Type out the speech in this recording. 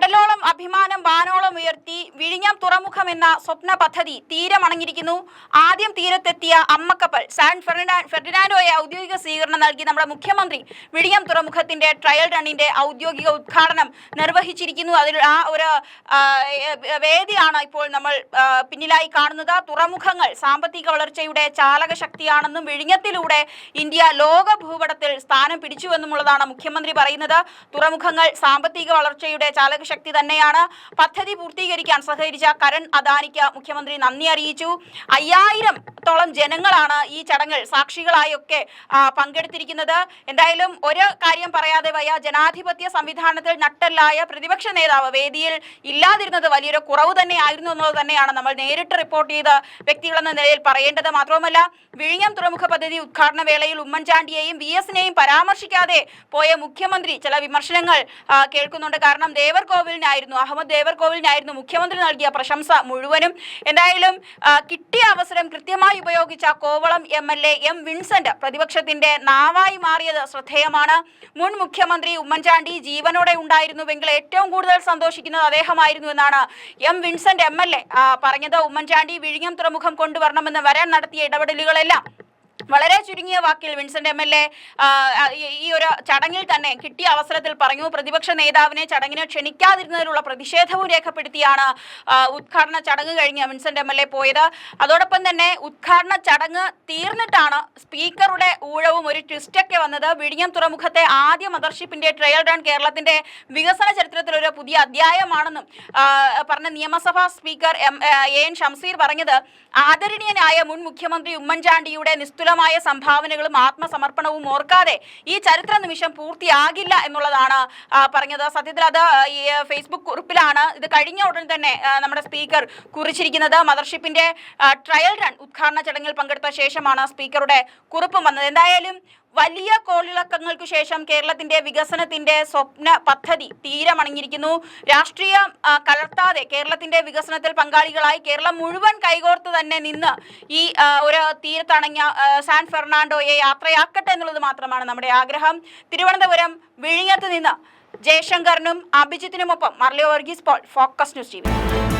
കടലോളം അഭിമാനം വാനോളം ഉയർത്തി വിഴിഞ്ഞം തുറമുഖം എന്ന സ്വപ്ന പദ്ധതി തീരമണഞ്ഞിരിക്കുന്നു ആദ്യം തീരത്തെത്തിയ അമ്മക്കപ്പൽ സാൻ ഫെർഡിനാ ഫെർഡിനാൻഡോയെ ഔദ്യോഗിക സ്വീകരണം നൽകി നമ്മുടെ മുഖ്യമന്ത്രി വിഴിഞ്ഞം തുറമുഖത്തിന്റെ ട്രയൽ റണ്ണിന്റെ ഔദ്യോഗിക ഉദ്ഘാടനം നിർവഹിച്ചിരിക്കുന്നു. അതിൽ ആ ഒരു വേദിയാണ് ഇപ്പോൾ നമ്മൾ പിന്നിലായി കാണുന്നത്. തുറമുഖങ്ങൾ സാമ്പത്തിക വളർച്ചയുടെ ചാലക ശക്തിയാണെന്നും വിഴിഞ്ഞത്തിലൂടെ ഇന്ത്യ ലോക ഭൂപടത്തിൽ സ്ഥാനം പിടിച്ചുവെന്നുമുള്ളതാണ് മുഖ്യമന്ത്രി പറയുന്നത്. തുറമുഖങ്ങൾ സാമ്പത്തിക വളർച്ചയുടെ ചാലകശക്തി തന്നെയാണ്. പദ്ധതി പൂർത്തീകരിക്കാൻ സഹകരിച്ച കരൺ അദാനിക്ക് മുഖ്യമന്ത്രി നന്ദി അറിയിച്ചു. അയ്യായിരത്തോളം ജനങ്ങളാണ് ഈ ചടങ്ങിൽ സാക്ഷികളായൊക്കെ പങ്കെടുത്തിരിക്കുന്നത്. എന്തായാലും ഒരു കാര്യം പറയാതെ വയ്യ. ജനാധിപത്യ സംവിധാനത്തിൽ നട്ടല്ലായ പ്രതിപക്ഷ നേതാവ് വേദിയിൽ ഇല്ലാതിരുന്നത് വലിയൊരു കുറവ് തന്നെയായിരുന്നു എന്നുള്ളത് തന്നെയാണ് നമ്മൾ നേരിട്ട് റിപ്പോർട്ട് ചെയ്ത വ്യക്തികളെന്ന നിലയിൽ പറയേണ്ടത്. മാത്രവുമല്ല വിഴിഞ്ഞം തുറമുഖ പദ്ധതി ഉദ്ഘാടന വേളയിൽ ഉമ്മൻചാണ്ടിയെയും വി എസിനെയും പരാമർശിക്കാതെ പോയ മുഖ്യമന്ത്രി ചില വിമർശനങ്ങൾ കേൾക്കുന്നുണ്ട്. കാരണം ദേവർകോവിലിനായിരുന്നു അഹമ്മദ് ദേവർകോവിലിനായിരുന്നു മുഖ്യമന്ത്രി നൽകിയ പ്രശംസ മുഴുവനും എന്തായാലും കിട്ടിയ അവസരം കൃത്യമായി ഉപയോഗിച്ച Kovalam M L A M Vincent പ്രതിപക്ഷത്തിന്റെ നാവായി മാറിയത് ശ്രദ്ധേയമാണ്. മുൻ മുഖ്യമന്ത്രി ഉമ്മൻചാണ്ടി ജീവനോടെ ഉണ്ടായിരുന്നുവെങ്കിൽ ഏറ്റവും കൂടുതൽ സന്തോഷിക്കുന്നത് അദ്ദേഹമായിരുന്നു എന്നാണ് M Vincent M L A പറഞ്ഞത്. ഉമ്മൻചാണ്ടി വിഴിഞ്ഞം തുറമുഖം കൊണ്ടുവരണമെന്ന് വരാൻ നടത്തിയ ഇടപെടലുകളെല്ലാം വളരെ ചുരുങ്ങിയ വാക്കിൽ വിൻസെന്റ് എം എൽ എ ഈ ഒരു ചടങ്ങിൽ തന്നെ കിട്ടിയ അവസരത്തിൽ പറഞ്ഞു. പ്രതിപക്ഷ നേതാവിനെ ചടങ്ങിന് ക്ഷണിക്കാതിരുന്നതിലുള്ള പ്രതിഷേധവും രേഖപ്പെടുത്തിയാണ് ഉദ്ഘാടന ചടങ്ങ് കഴിഞ്ഞ് വിൻസെന്റ് എം എൽ എ പോയത്. അതോടൊപ്പം തന്നെ ഉദ്ഘാടന ചടങ്ങ് തീർന്നിട്ടാണ് സ്പീക്കറുടെ ഊഴവും ഒരു ട്വിസ്റ്റൊക്കെ വന്നത്. വിഴിഞ്ഞം തുറമുഖത്തെ ആദ്യ മദർഷിപ്പിന്റെ ട്രയൽ റൺ കേരളത്തിന്റെ വികസന ചരിത്രത്തിൽ ഒരു പുതിയ അധ്യായമാണെന്നും പറഞ്ഞ നിയമസഭാ speaker M A N Shamseer പറഞ്ഞത്. ആദരണീയനായ മുൻ മുഖ്യമന്ത്രി ഉമ്മൻചാണ്ടിയുടെ നിസ്തുലമായ സംഭാവനകളും ആത്മസമർപ്പണവും ഓർക്കാതെ ഈ ചരിത്ര നിമിഷം പൂർത്തിയാകില്ല എന്നുള്ളതാണ് പറഞ്ഞത്. സത്യത്തിൽ അത് ഈ ഫേസ്ബുക്ക് കുറിപ്പിലാണ് ഇത് കഴിഞ്ഞ ഉടൻ തന്നെ നമ്മുടെ സ്പീക്കർ കുറിച്ചിരിക്കുന്നത്. മദർഷിപ്പിന്റെ ട്രയൽ റൺ ഉദ്ഘാടന ചടങ്ങിൽ പങ്കെടുത്ത ശേഷമാണ് സ്പീക്കറുടെ കുറിപ്പും വന്നത്. എന്തായാലും വലിയ കോളിളക്കങ്ങൾക്ക് ശേഷം കേരളത്തിന്റെ വികസനത്തിന്റെ സ്വപ്ന പദ്ധതി തീരമണിഞ്ഞിരിക്കുന്നു. രാഷ്ട്രീയം ആ, കലർത്താതെ കേരളത്തിന്റെ വികസനത്തിൽ പങ്കാളികളായി കേരളം മുഴുവൻ കൈകോർത്ത് തന്നെ നിന്ന് ഈ ഒരു തീരത്തണങ്ങിയ സാൻ ഫെർണാണ്ടോയെ യാത്രയാക്കട്ടെ എന്നുള്ളത് മാത്രമാണ് നമ്മുടെ ആഗ്രഹം. തിരുവനന്തപുരം വിഴിഞ്ഞത്ത് നിന്ന് ജയശങ്കറിനും അഭിജിത്തിനുമൊപ്പം Marlio Varghese Paul focus news T